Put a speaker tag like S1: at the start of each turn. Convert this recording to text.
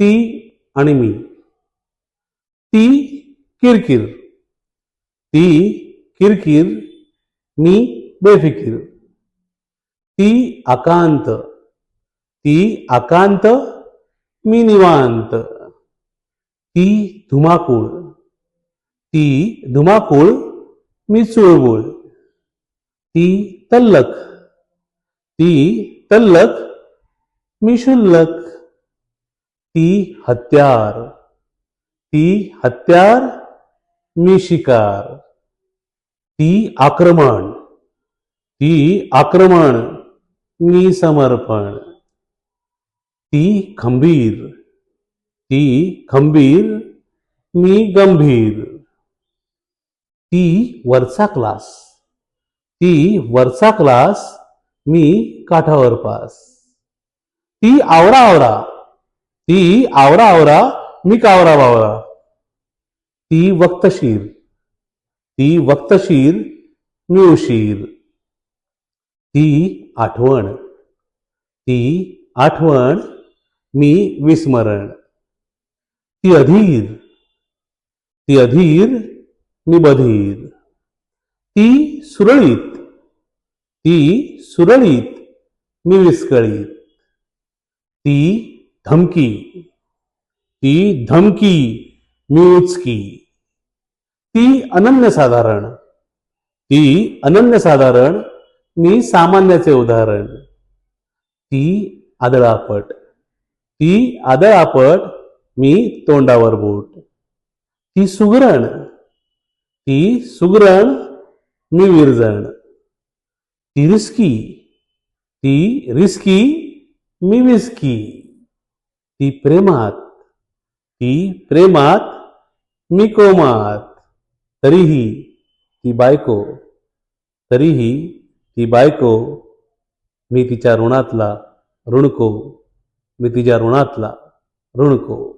S1: ती आणि मी. ती किरकिर. ती किरकिर मी बेफिकीर. ती आकांत. ती आकांत मी निवांत. ती धुमाकूळ. ती धुमाकूळ मी चुळबुळ. ती तल्लक ती तल्लक मी शुल्लक ती हत्यार ती हत्यार मी शिकार ती आक्रमण ती आक्रमण मी समर्पण ती खंबीर ती खंबीर मी गंभीर ती वरचा क्लास ती वरचा क्लास मी काठावर पास ती आवरा आवरा ती आवरा आवरा मी कावरा बावरा? ती वक्तशीर ती वक्तशीर मी उशीर. ती आठवण ती आठवण मी विस्मरण. ती अधीर ती अधीर मी बधीर. ती सुरळीत ती सुरळीत मी विस्कळीत. ती धमकी ती धमकी मी उचकी ती अनन्यसाधारण ती अनन्यसाधारण मी सामान्याचे उदाहरण. ती आदळापट. ती आदळापट मी तोंडावर बोट. ती सुगरण. ती सुगरण मी विरजण. ती रिस्की. ती रिस्की मी विस्की. ती प्रेमात ती प्रेमात मी कोमात तरीही ती बायको तरीही ती बायको मी तिच्या ऋणातला ऋणको मी तिच्या ऋणातला ऋणको.